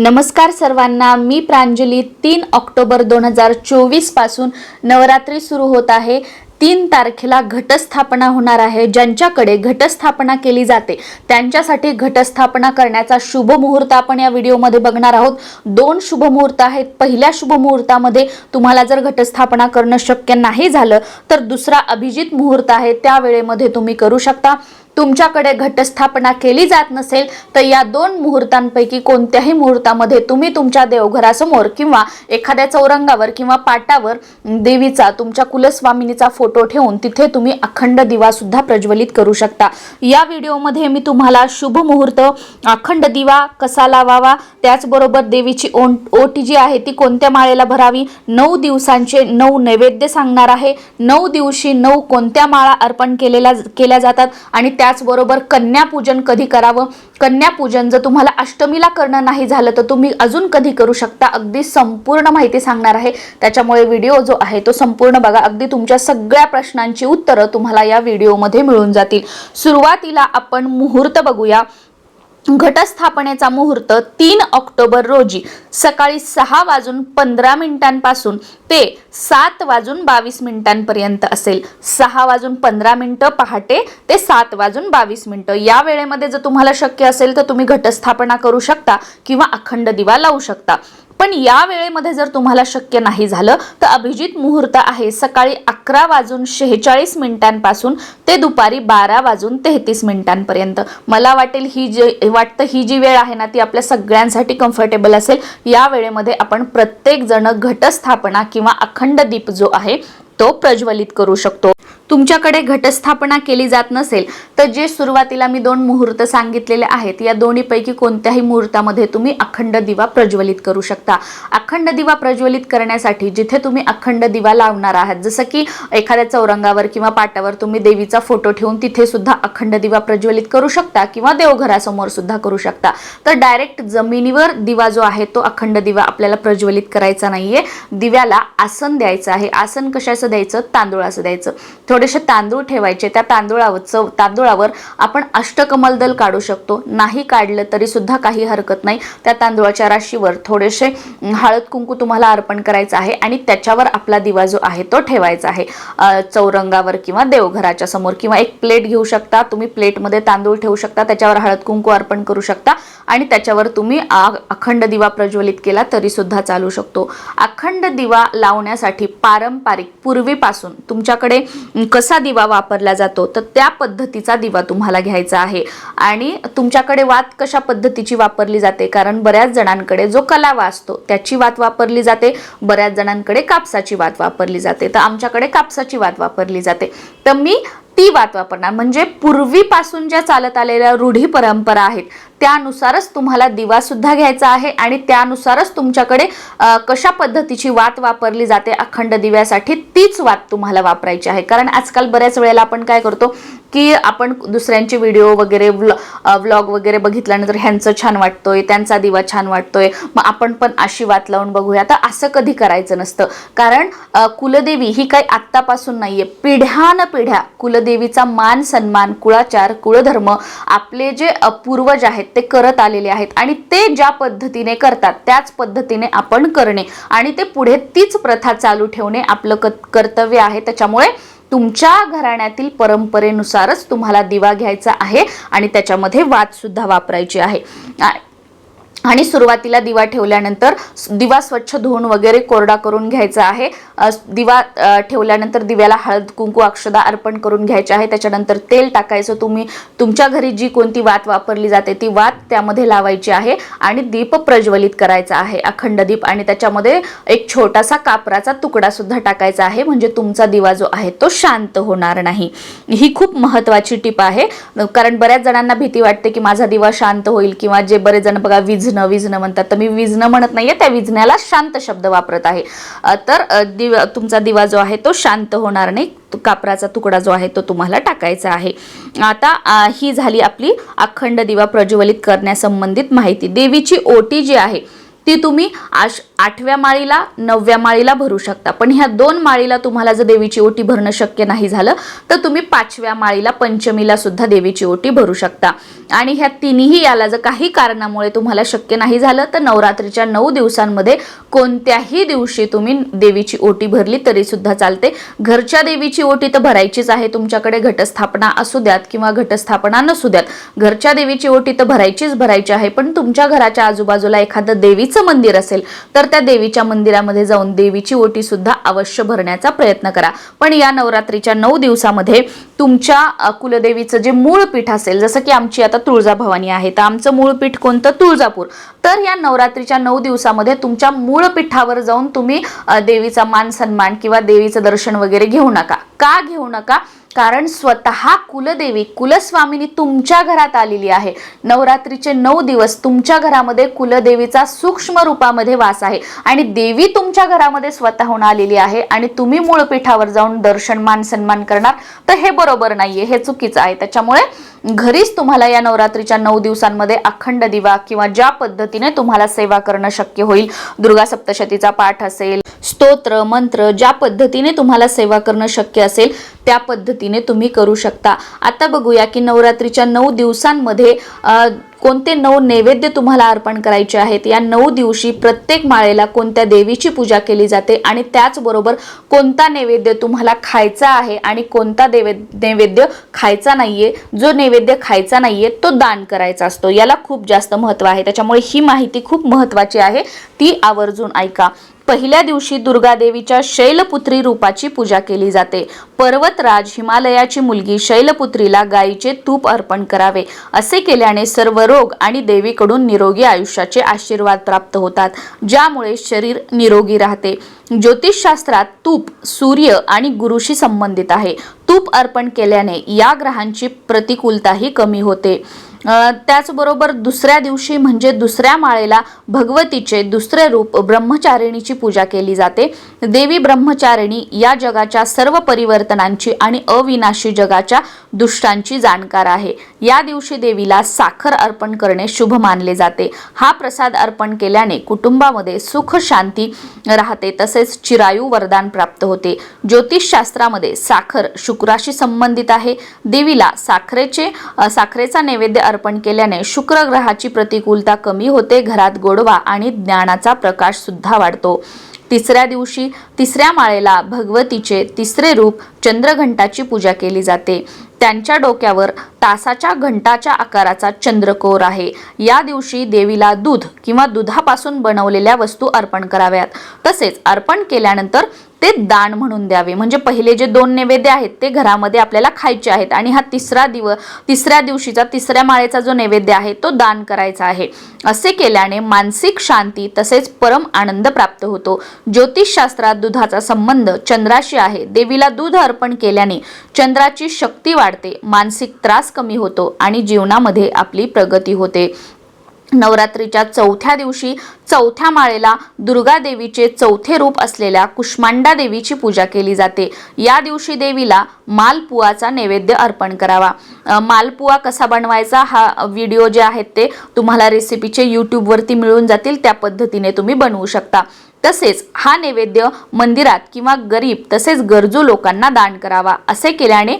नमस्कार सर्वांना. मी प्रांजली. तीन ऑक्टोबर दोन हजार चोवीसपासून नवरात्री सुरू होत आहे. तीन तारखेला घटस्थापना होणार आहे. ज्यांच्याकडे घटस्थापना केली जाते त्यांच्यासाठी घटस्थापना करण्याचा शुभ मुहूर्त आपण या व्हिडिओमध्ये बघणार आहोत. दोन शुभ मुहूर्त आहेत. पहिल्या शुभ मुहूर्तामध्ये तुम्हाला जर घटस्थापना करणं शक्य नाही झालं तर दुसरा अभिजित मुहूर्त आहे. त्या वेळेमध्ये तुम्ही करू शकता. तुमच्याकडे घटस्थापना केली जात नसेल तर या दोन मुहूर्तांपैकी कोणत्याही मुहूर्तामध्ये तुम्ही तुमच्या देवघरासमोर किंवा एखाद्या चौरंगावर किंवा पाटावर देवीचा तुमच्या कुलस्वामिनीचा फोटो फोटो ठेवून तिथे तुम्ही अखंड दिवा सुद्धा प्रज्वलित करू शकता. या व्हिडिओमध्ये मी तुम्हाला शुभ मुहूर्त अखंड दिवा कसा लावावा त्याचबरोबर देवीची ओं ओटी जी आहे ती कोणत्या माळेला भरावी नऊ दिवसांचे नऊ नैवेद्य सांगणार आहे. नऊ दिवशी नऊ कोणत्या माळा अर्पण केलेल्या केल्या जातात आणि त्याचबरोबर कन्यापूजन कधी करावं? कन्यापूजन जर तुम्हाला अष्टमीला करणं नाही झालं तर तुम्ही अजून कधी करू शकता. अगदी संपूर्ण माहिती सांगणार आहे. त्याच्यामुळे व्हिडिओ जो आहे तो संपूर्ण बघा. अगदी तुमच्या सगळ्या प्रश्नांची उत्तरं तुम्हाला या व्हिडिओमध्ये मिळून जातील. सुरुवातीला आपण मुहूर्त बघूया. घटस्थापनेचा मुहूर्त तीन ऑक्टोबर रोजी सकाळी सहा वाजून पंधरा मिनिटांपासून ते सात वाजून बावीस मिनिटांपर्यंत असेल. सहा वाजून पंधरा मिनिटं पहाटे ते सात वाजून बावीस मिनिटं. या वेळेमध्ये जर तुम्हाला शक्य असेल तर तुम्ही घटस्थापना करू शकता किंवा अखंड दिवा लावू शकता. पण या वेळेमध्ये जर तुम्हाला शक्य नाही झालं तर अभिजित मुहूर्त आहे सकाळी अकरा वाजून शेहेचाळीस मिनिटांपासून ते दुपारी बारा वाजून तेहतीस मिनिटांपर्यंत. मला वाटेल ही जी वाटतं ही जी वेळ आहे ना ती आपल्या सगळ्यांसाठी कम्फर्टेबल असेल. या वेळेमध्ये आपण प्रत्येकजण घटस्थापना किंवा अखंड दीप जो आहे तो प्रज्वलित करू शकतो. तुमच्याकडे घटस्थापना केली जात नसेल तर जे सुरुवातीला मी दोन मुहूर्त सांगितलेले आहेत या दोन्हीपैकी कोणत्याही मुहूर्तामध्ये तुम्ही अखंड दिवा प्रज्वलित करू शकता. अखंड दिवा प्रज्वलित करण्यासाठी जिथे तुम्ही अखंड दिवा लावणार आहात जसं की एखाद्या चौरंगावर किंवा पाटावर तुम्ही देवीचा फोटो ठेवून तिथे सुद्धा अखंड दिवा प्रज्वलित करू शकता किंवा देवघरासमोर सुद्धा करू शकता. तर डायरेक्ट जमिनीवर दिवा जो आहे तो अखंड दिवा आपल्याला प्रज्वलित करायचा नाहीये. दिव्याला आसन द्यायचं आहे. आसन कशाचं द्यायचं? तांदूळाचं द्यायचं. थोडेसे तांदूळ ठेवायचे. त्या तांदूळावर तांदूळावर आपण अष्टकमल दल काढू शकतो. नाही काढलं तरी सुद्धा काही हरकत नाही. त्या तांदूळाच्या राशीवर थोडेसे हळद कुंकू तुम्हाला अर्पण करायचं आहे आणि त्याच्यावर आपला दिवा जो आहे तो ठेवायचा आहे. चौरंगावर किंवा देवघराच्या समोर किंवा एक प्लेट घेऊ शकता. तुम्ही प्लेटमध्ये तांदूळ ठेवू शकता. त्याच्यावर हळद कुंकू अर्पण करू शकता. आणि त्याच्यावर तुम्ही आग अखंड दिवा प्रज्वलित केला तरी सुद्धा चालू शकतो. अखंड दिवा लावण्यासाठी पारंपरिक पूर्वीपासून तुमच्याकडे कसा दिवा वापरला जातो तर त्या पद्धतीचा दिवा तुम्हाला घ्यायचा आहे. आणि तुमच्याकडे वात कशा पद्धतीची वापरली जाते कारण बऱ्याच जणांकडे जो कलावा असतो त्याची वात वापरली जाते बऱ्याच जणांकडे कापसाची वात वापरली जाते. तर आमच्याकडे कापसाची वात वापरली जाते. तर मी ती वात वापरणार. म्हणजे पूर्वीपासून ज्या चालत आलेल्या रूढी परंपरा आहेत त्यानुसारच तुम्हाला दिवा सुद्धा घ्यायचा आहे आणि त्यानुसारच तुमच्याकडे कशा पद्धतीची वात वापरली जाते अखंड दिव्यासाठी तीच वात तुम्हाला वापरायची आहे. कारण आजकाल बऱ्याच वेळेला आपण काय करतो की आपण दुसऱ्यांचे व्हिडिओ वगैरे व्लॉग वगैरे बघितल्यानंतर ह्यांचं छान वाटतोय त्यांचा दिवा छान वाटतोय. मग आपण पण अशी वात लावून बघूया. तर असं कधी करायचं नसतं. कारण कुलदेवी ही काही आत्तापासून नाहीये. पिढ्यान पिढ्या देवीचा मान सन्मान कुळाचार कुळधर्म आपले जे पूर्वज आहेत ते करत आलेले आहेत आणि ते ज्या पद्धतीने करतात त्याच पद्धतीने आपण करणे आणि ते पुढे तीच प्रथा चालू ठेवणे आपलं क- कर्तव्य आहे. त्याच्यामुळे तुमच्या घराण्यातील परंपरेनुसारच तुम्हाला दिवा घ्यायचा आहे आणि त्याच्यामध्ये वाद सुद्धा वापरायची आहे. आणि सुरुवातीला दिवा ठेवल्यानंतर दिवा स्वच्छ धुवून वगैरे कोरडा करून घ्यायचा आहे. दिवा ठेवल्यानंतर दिव्याला हळद कुंकू अक्षदा अर्पण करून घ्यायचे आहे. त्याच्यानंतर तेल टाकायचं. तुम्ही तुमच्या घरी जी कोणती वात वापरली जाते ती वात त्यामध्ये लावायची आहे आणि दीप प्रज्वलित करायचा आहे. अखंड दीप आणि त्याच्यामध्ये एक छोटासा कापराचा तुकडा सुद्धा टाकायचा आहे. म्हणजे तुमचा दिवा जो आहे तो शांत होणार नाही. ही खूप महत्वाची टीप आहे. कारण बऱ्याच जणांना भीती वाटते की माझा दिवा शांत होईल किंवा जे बरेच जण बघा विझणं विझणं म्हणतात. तर मी विझणं म्हणत नाहीये त्या विझण्याला शांत शब्द वापरत आहे. तर अ, दिव तुमचा दिवा जो आहे तो शांत होणार नाही. कापराचा तुकडा जो आहे तो तुम्हाला टाकायचा आहे. आता ही झाली आपली अखंड दिवा प्रज्वलित करण्यासंबंधित माहिती. देवीची ओटी जी आहे ती तुम्ही आश आठव्या माळीला नवव्या माळीला भरू शकता. पण ह्या दोन माळीला तुम्हाला जर देवीची ओटी भरणं शक्य नाही झालं तर तुम्ही पाचव्या माळीला पंचमीला सुद्धा देवीची ओटी भरू शकता. आणि ह्या तिन्ही याला जर काही कारणामुळे तुम्हाला शक्य नाही झालं तर नवरात्रीच्या नऊ दिवसांमध्ये कोणत्याही दिवशी तुम्ही देवीची ओटी भरली तरी सुद्धा चालते. घरच्या देवीची ओटी तर भरायचीच आहे तुमच्याकडे घटस्थापना असू द्यात किंवा घटस्थापना नसू द्यात. घरच्या देवीची ओटी तर भरायचीच भरायची आहे पण तुमच्या घराच्या आजूबाजूला एखादं देवीचं मंदिर असेल तर त्या देवीच्या मंदिरामध्ये जाऊन देवीची ओटी सुद्धा अवश्य भरण्याचा प्रयत्न करा. पण या नवरात्रीच्या नऊ दिवसामध्ये तुमच्या कुलदेवीचं जे मूळ पीठ असेल जसं की आमची आता तुळजाभवानी आहे तर आमचं मूळ पीठ कोणतं? तुळजापूर. तर या नवरात्रीच्या नऊ दिवसामध्ये तुमच्या मूळ पीठावर जाऊन तुम्ही देवीचा मान सन्मान किंवा देवीचं दर्शन वगैरे घेऊ नका. का घेऊ नका. कारण स्वतः कुलदेवी कुलस्वामिनी तुमच्या घरात आलेली आहे. नवरात्रीचे नऊ दिवस तुमच्या घरामध्ये कुलदेवीचा सूक्ष्म रूपामध्ये वास आहे. आणि देवी तुमच्या घरामध्ये स्वतःहून आलेली आहे आणि तुम्ही मूळ पीठावर जाऊन दर्शन मान सन्मान करणार तर हे बरोबर नाहीये. हे चुकीचं आहे. त्याच्यामुळे घरीच तुम्हाला या नवरात्रीच्या नऊ दिवसांमध्ये अखंड दिवा किंवा ज्या पद्धतीने तुम्हाला सेवा करणं शक्य होईल दुर्गा सप्तशतीचा पाठ असेल स्तोत्र मंत्र ज्या पद्धतीने तुम्हाला सेवा करणं शक्य असेल त्या पद्धतीने तुम्ही करू शकता. आता बघूया की नवरात्रीच्या नऊ दिवसांमध्ये कोणते नऊ नैवेद्य तुम्हाला अर्पण करायचे आहेत? या नऊ दिवशी प्रत्येक माळेला कोणत्या देवीची पूजा केली जाते? आणि त्याचबरोबर कोणता नैवेद्य तुम्हाला खायचा आहे आणि कोणता देवे नैवेद्य खायचा नाहीये? जो नैवेद्य खायचा नाहीये तो दान करायचा असतो. याला खूप जास्त महत्त्व आहे. त्याच्यामुळे ही माहिती खूप महत्त्वाची आहे. ती आवर्जून ऐका. पहिल्या दिवशी दुर्गादेवीच्या शैलपुत्री रूपाची पूजा केली जाते. पर्वतराज हिमालयाची मुलगी शैलपुत्रीला गायीचे तूप अर्पण करावे. असे केल्याने सर्व रोग आणि देवीकडून निरोगी आयुष्याचे आशीर्वाद प्राप्त होतात. ज्यामुळे शरीर निरोगी राहते. ज्योतिषशास्त्रात तूप सूर्य आणि गुरुशी संबंधित आहे. तूप अर्पण केल्याने या ग्रहांची प्रतिकूलताही कमी होते. त्याचबरोबर दुसऱ्या दिवशी म्हणजे दुसऱ्या माळेला भगवतीचे दुसरे रूप ब्रह्मचारिणीची पूजा केली जाते. देवी ब्रह्मचारिणी या जगाच्या सर्व परिवर्तनांची आणि अविनाशी जगाच्या दुष्टांची जाणकार आहे. या दिवशी देवीला साखर अर्पण करणे शुभ मानले जाते. हा प्रसाद अर्पण केल्याने कुटुंबामध्ये सुख शांती राहते तसेच चिरायू वरदान प्राप्त होते. ज्योतिषशास्त्रामध्ये साखर शुक्राशी संबंधित आहे. देवीला साखरेचे साखरेचा नैवेद्य अर्पण केल्याने शुक्र ग्रहाची प्रतिकूलता कमी होते घरात गोडवा आणि ज्ञानाचा प्रकाश सुद्धा वाढतो. तिसऱ्या दिवशी तिसऱ्या माळेला भगवतीचे तिसरे रूप चंद्रघंटाची पूजा केली जाते. त्यांच्या डोक्यावर तासाच्या घंटाच्या आकाराचा चंद्रकोर आहे. या दिवशी देवीला दूध किंवा दुधापासून बनवलेल्या वस्तू अर्पण कराव्यात. तसेच अर्पण केल्यानंतर ते दान म्हणून द्यावे. म्हणजे पहिले जे दोन नैवेद्य आहेत ते घरामध्ये आपल्याला खायचे आहेत आणि हा तिसरा दिव तिसऱ्या दिवशीचा तिसऱ्या माळेचा जो नैवेद्य आहे तो दान करायचा आहे. असे केल्याने मानसिक शांती तसेच परम आनंद प्राप्त होतो. ज्योतिषशास्त्रात दुधाचा संबंध चंद्राशी आहे. देवीला दूध अर्पण केल्याने चंद्राची शक्ती वाढते मानसिक त्रास कमी होतो आणि जीवनामध्ये आपली प्रगती होते. नवरात्रीच्या चौथ्या दिवशी चौथ्या माळेला दुर्गा देवीचे चौथे रूप असलेल्या कुष्मांडा देवीची पूजा केली जाते. या दिवशी देवीला मालपुआचा नैवेद्य अर्पण करावा. मालपुआ कसा बनवायचा हा व्हिडिओ जे आहेत ते तुम्हाला रेसिपीचे यूट्यूबवरती मिळून जातील. त्या पद्धतीने तुम्ही बनवू शकता. तसेच हा नैवेद्य मंदिरात किंवा गरीब तसेच गरजू लोकांना दान करावा असे केल्याने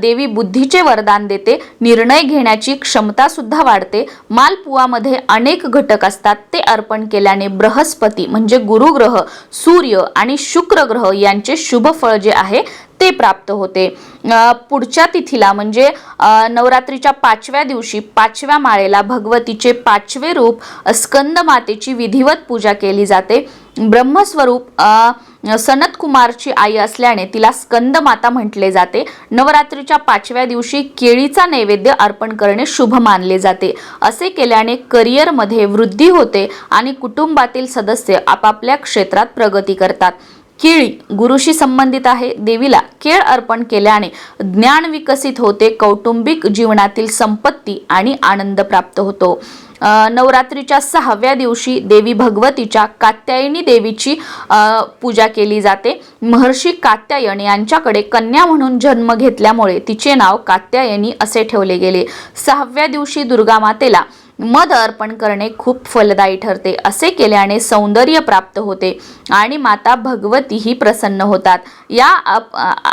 देवी बुद्धीचे वरदान देते निर्णय घेण्याची क्षमता सुद्धा वाढते. मालपुआमध्ये अनेक घटक असतात ते अर्पण केल्याने बृहस्पती म्हणजे गुरुग्रह सूर्य आणि शुक्र ग्रह यांचे शुभ फळ जे आहे ते प्राप्त होते. पुढच्या तिथीला म्हणजे नवरात्रीच्या पाचव्या दिवशी पाचव्या माळेला भगवतीचे पाचवे रूप स्कंद मातेची विधिवत पूजा केली जाते. ब्रह्मस्वरूप सनत कुमारची आई असल्याने तिला स्कंद माता म्हटले जाते. नवरात्रीच्या पाचव्या दिवशी केळीचा नैवेद्य अर्पण करणे शुभ मानले जाते. असे केल्याने करिअरमध्ये वृद्धी होते आणि कुटुंबातील सदस्य आपापल्या क्षेत्रात प्रगती करतात. केळी गुरुशी संबंधित आहे. देवीला केळ अर्पण केल्याने ज्ञान विकसित होते कौटुंबिक जीवनातील संपत्ती आणि आनंद प्राप्त होतो. नवरात्रीच्या सहाव्या दिवशी देवी भगवतीच्या कात्यायनी देवीची पूजा केली जाते. महर्षी कात्यायन यांच्याकडे कन्या म्हणून जन्म घेतल्यामुळे तिचे नाव कात्यायनी असे ठेवले गेले. सहाव्या दिवशी दुर्गा मातेला मध अर्पण करणे खूप फलदायी ठरते. असे केल्याने सौंदर्य प्राप्त होते आणि माता भगवतीही प्रसन्न होतात. या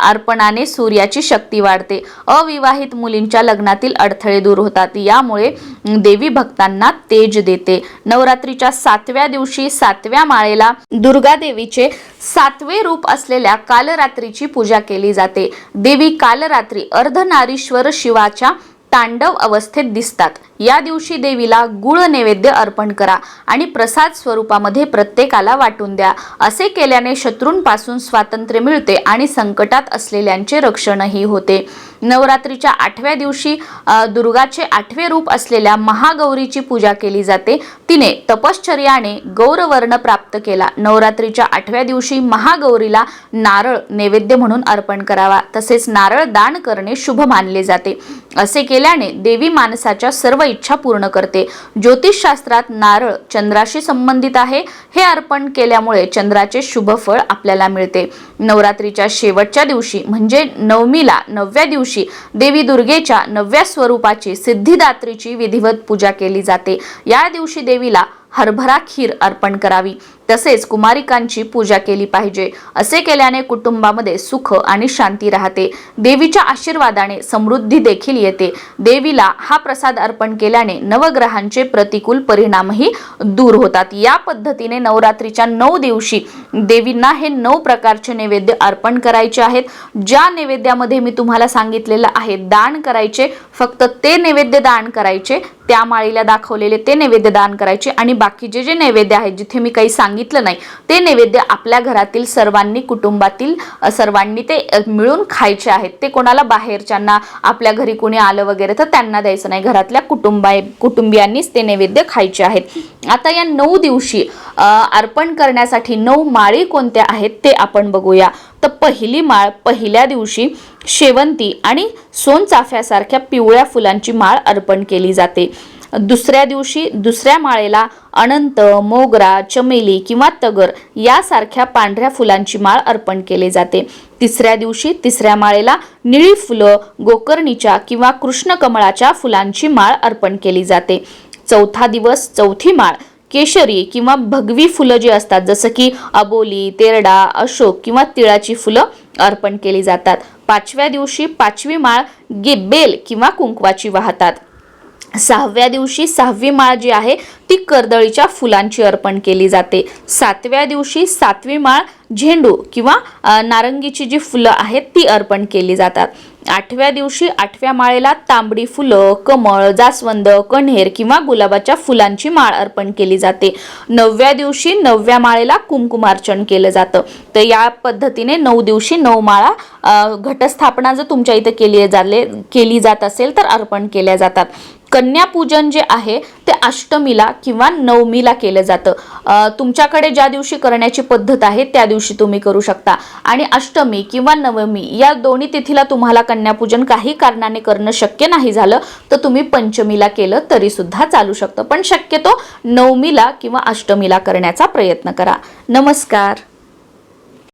अर्पणाने सूर्याची शक्ती वाढते. अविवाहित मुलींच्या लग्नातील अडथळे दूर होतात. यामुळे देवी भक्तांना तेज देते. नवरात्रीच्या सातव्या दिवशी सातव्या माळेला दुर्गा देवीचे सातवे रूप असलेल्या कालरात्रीची पूजा केली जाते. देवी कालरात्री अर्धनारीश्वर शिवाच्या तांडव अवस्थेत दिसतात. या दिवशी देवीला गुळ नैवेद्य अर्पण करा आणि प्रसाद स्वरूपामध्ये प्रत्येकाला वाटून द्या. असे केल्याने शत्रूंपासून स्वातंत्र्य मिळते आणि संकटात असलेल्यांचे रक्षणही होते. नवरात्रीच्या आठव्या दिवशी दुर्गाचे आठवे रूप असलेल्या महागौरीची पूजा केली जाते. तिने तपश्चर्याने गौरवर्ण प्राप्त केला. नवरात्रीच्या आठव्या दिवशी महागौरीला नारळ नैवेद्य म्हणून अर्पण करावा. तसेच नारळ दान करणे शुभ मानले जाते. असे केल्याने देवी माणसाच्या सर्व इच्छा पूर्ण करते. ज्योतिषशास्त्रात नारळ चंद्राशी संबंधित आहे. हे अर्पण केल्यामुळे चंद्राचे शुभ फळ आपल्याला मिळते. नवरात्रीच्या शेवटच्या दिवशी म्हणजे नवमीला नवव्या दिवशी देवी दुर्गेच्या नवव्या स्वरूपाची सिद्धिदात्रीची विधिवत पूजा केली जाते. या दिवशी देवीला हरभरा खीर अर्पण करावी. तसेच कुमारिकांची पूजा केली पाहिजे. असे केल्याने कुटुंबामध्ये सुख आणि शांती राहते. देवीच्या आशीर्वादाने समृद्धी देखील येते. देवीला हा प्रसाद अर्पण केल्याने नवग्रहांचे प्रतिकूल परिणामही दूर होतात. या पद्धतीने नवरात्रीच्या नऊ दिवशी देवींना हे नऊ प्रकारचे नैवेद्य अर्पण करायचे आहेत. ज्या नैवेद्यामध्ये मी तुम्हाला सांगितलेलं आहे दान करायचे फक्त ते नैवेद्य दान करायचे त्या माळीला दाखवलेले ते नैवेद्य दान करायचे आणि बाकीचे जे नैवेद्य आहेत जिथे मी काही सांगितलं नाही. ते नैवेद्य आपल्या घरातील सर्वांनी कुटुंबातील सर्वांनी ते मिळून खायचे आहेत. ते कोणाला बाहेरच्यांना आपल्या घरी कोणी आलं वगैरे तर त्यांना द्यायचं नाही. घरातल्या कुटुंबा कुटुंबियांनीच ते नैवेद्य खायचे आहेत. आता या नऊ दिवशी अर्पण करण्यासाठी नऊ माळी कोणत्या आहेत ते आपण बघूया. तर पहिली माळ पहिल्या दिवशी शेवंती आणि सोनचाफ्यासारख्या पिवळ्या फुलांची माळ अर्पण केली जाते. दुसऱ्या दिवशी दुसऱ्या माळेला अनंत मोगरा चमेली किंवा तगर यासारख्या पांढऱ्या फुलांची माळ अर्पण केली जाते. तिसऱ्या दिवशी तिसऱ्या माळेला निळी फुलं गोकर्णीच्या किंवा कृष्णकमळाच्या फुलांची माळ अर्पण केली जाते. चौथा दिवस चौथी माळ केशरी किंवा भगवी फुलं जी असतात जसं की अबोली तेरडा अशोक किंवा तिळाची फुलं अर्पण केली जातात. पाचव्या दिवशी पाचवी माळ गे बेल किंवा कुंकवाची वाहतात. सहाव्या दिवशी सहावी माळ जी आहे ती कर्दळीच्या फुलांची अर्पण केली जाते. सातव्या दिवशी सातवी माळ झेंडू किंवा नारंगीची जी फुलं आहेत ती अर्पण केली जातात. आठव्या दिवशी आठव्या माळेला तांबडी फुलं कमळ जास्वंद कण्हेर किंवा गुलाबाच्या फुलांची माळ अर्पण केली जाते. नवव्या दिवशी नवव्या माळेला कुंकुमार्चन केलं जातं. तर या पद्धतीने नऊ दिवशी नऊ माळा घटस्थापना जर तुमच्या इथं केली जाले केली जात असेल तर अर्पण केल्या जातात. कन्यापूजन जे आहे ते अष्टमीला किंवा नवमीला केलं जातं. तुमच्याकडे ज्या दिवशी करण्याची पद्धत आहे त्या दिवशी तुम्ही करू शकता. आणि अष्टमी किंवा नवमी या दोन्ही तिथीला तुम्हाला कन्यापूजन काही कारणाने करणं शक्य नाही झालं तर तुम्ही पंचमीला केलं तरी सुद्धा चालू शकतं. पण शक्यतो नवमीला किंवा अष्टमीला करण्याचा प्रयत्न करा. नमस्कार.